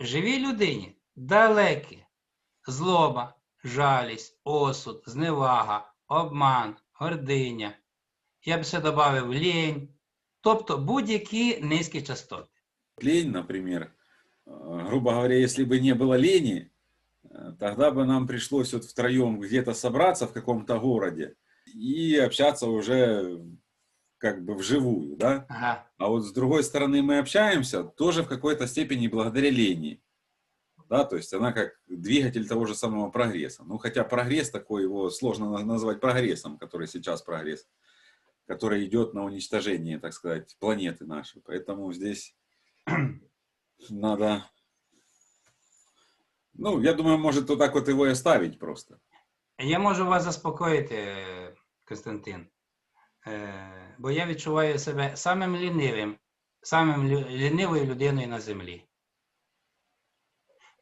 живій людині далекі злоба, жалість, осуд, зневага, обман, гординя. Я б ще додав лінь, тобто будь-які низькі частоти. Лень, например, э, грубо говоря, если бы не было лени, э, тогда бы нам пришлось вот втроем где-то собраться в каком-то городе и общаться уже как бы вживую, да? Ага. А вот с другой стороны мы общаемся тоже в какой-то степени благодаря лени. Да, то есть она как двигатель того же самого прогресса. Ну, хотя прогресс такой, его сложно на- назвать прогрессом, который сейчас прогресс, который идет на уничтожение, так сказать, планеты нашей. Поэтому здесь надо... Ну, я думаю, может вот так вот его и оставить просто. Я можу вас заспокоїти, е, Константин, бо я відчуваю себе самим лінивим, самим лінивою людиною на землі.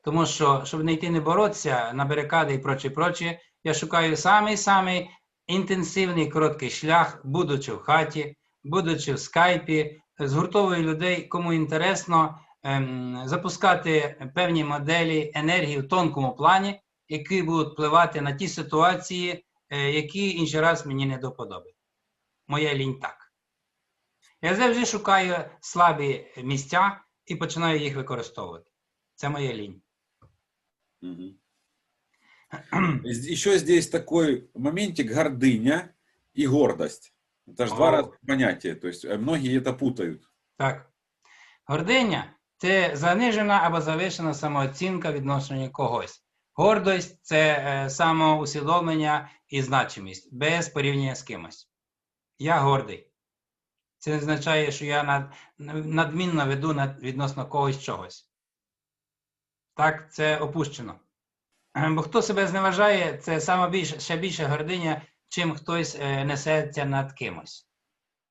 Тому що, щоб не йти не боротися на барикади і прочі, прочі, я шукаю самий-самий інтенсивний короткий шлях, будучи в хаті, будучи в скайпі, згуртовую людей, кому інтересно ем, запускати певні моделі енергії в тонкому плані, які будуть впливати на ті ситуації, е, які інший раз мені не до вподоби Моя лінь так. Я завжди шукаю слабі місця і починаю їх використовувати. Це моя лінь. Мгм. Еще здесь такой моментик гордыня и гордость. Это же два О. разных понятия. То есть э, многие это путают. Так. Гординя це занижена або завишена самооцінка відношення когось. Гордость це е, самоусвідомлення і значимість без порівняння з кимось. Я гордий. Це не означає, що я над, надмінно веду над, відносно когось чогось. Так, це опущено. Бо хто себе зневажає, це саме більше, ще більше гординя, чим хтось е, несеться над кимось.